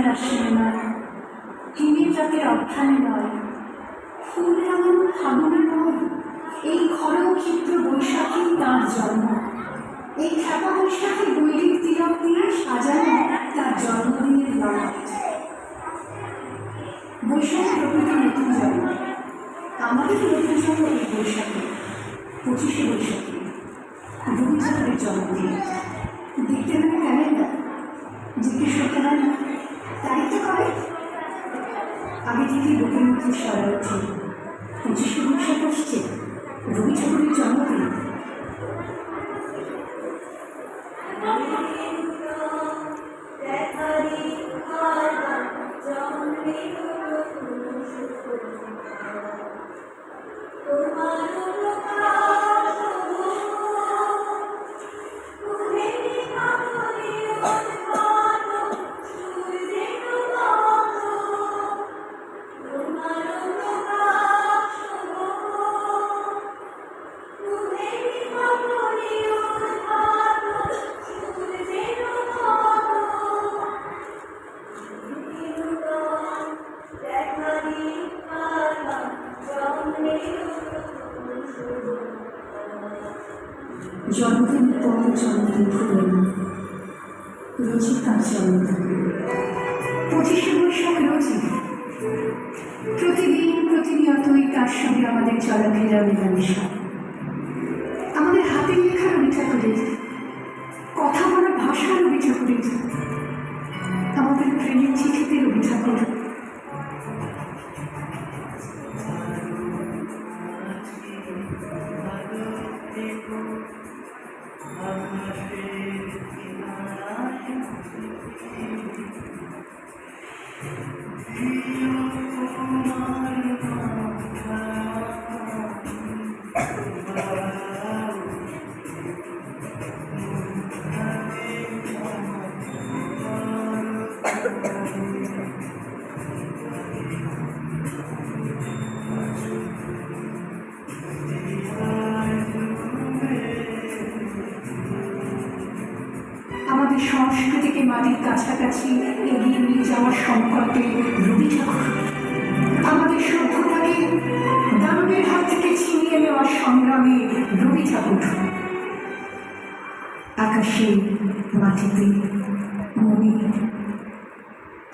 আর আসে না হিমের রাতের অভ্যানে নয় ফুল রাঙানো ফাগুনের নয় এই ঘর ক্ষিপ্র বৈশাখী তার জন্ম। এই খ্যাপা বৈশাখী বৈদিক তিলক দিয়ে সাজানো তার জন্মদিনের লড়াই বৈশাখী প্রকৃতি নতুন জন্ম। আমাদের নতুন জন্ম এই বৈশাখী, পঁচিশে বৈশাখী রবীন্দ্রনাথের জন্মদিন। দেখতে হবে ক্যালেন্ডার। জিজ্ঞেস করতে না তারিখটা কবে আগে থেকে মধ্যে সরা উঠে পঁচিশে বৈশাখ আসছে রবি ঠাকুরের জন্মদিন জন্মদিন পর জন্মদিন ভুলে না রোজই তার জন্মদিন পঁচিশে বৈশাখ রোজই প্রতিদিন প্রতিনিয়তই তার সঙ্গে আমাদের চলাফেরা মেলামেশা। আমাদের হাতের লেখা রবি ঠাকুরের, কথা বলা ভাষা রবি ঠাকুরের আমাদের সংস্কৃতিকে মাটির কাছাকাছি এগিয়ে নিয়ে যাওয়ার সংকল্পে রবি ঠাকুর। আমাদের সভ্যতাকে দানবের সংগ্রামে রবি ঠাকুর। আকাশে মাটিতে মনে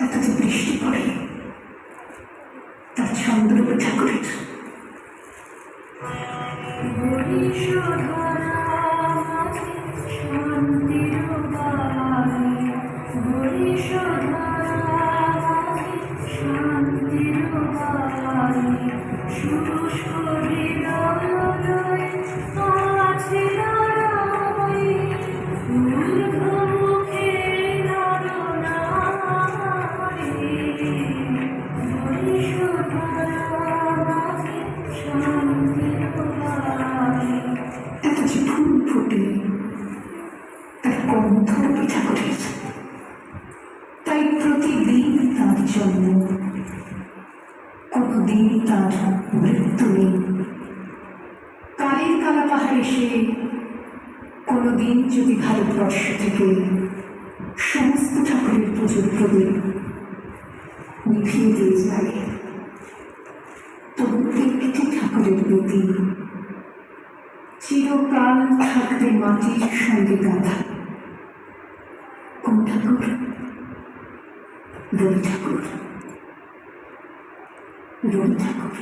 এত যে বৃষ্টি পড়ে, তার ছন্দ রবি ঠাকুরের এত তার জন্য কোনোদিন তার মৃত্যু নেই। কালের কালা পাহাড়ে সে কোনোদিন যদি ভারতবর্ষ থেকে সমস্ত ঠাকুরের পুজোর প্রদীপ নিভিয়ে দিয়ে যায়, তবু একটি ঠাকুরের প্রতি চিরকাল থাকবে মাটির সঙ্গে গাঁথা কোন ঠাকুর? রবি ঠাকুর রবি ঠাকুর।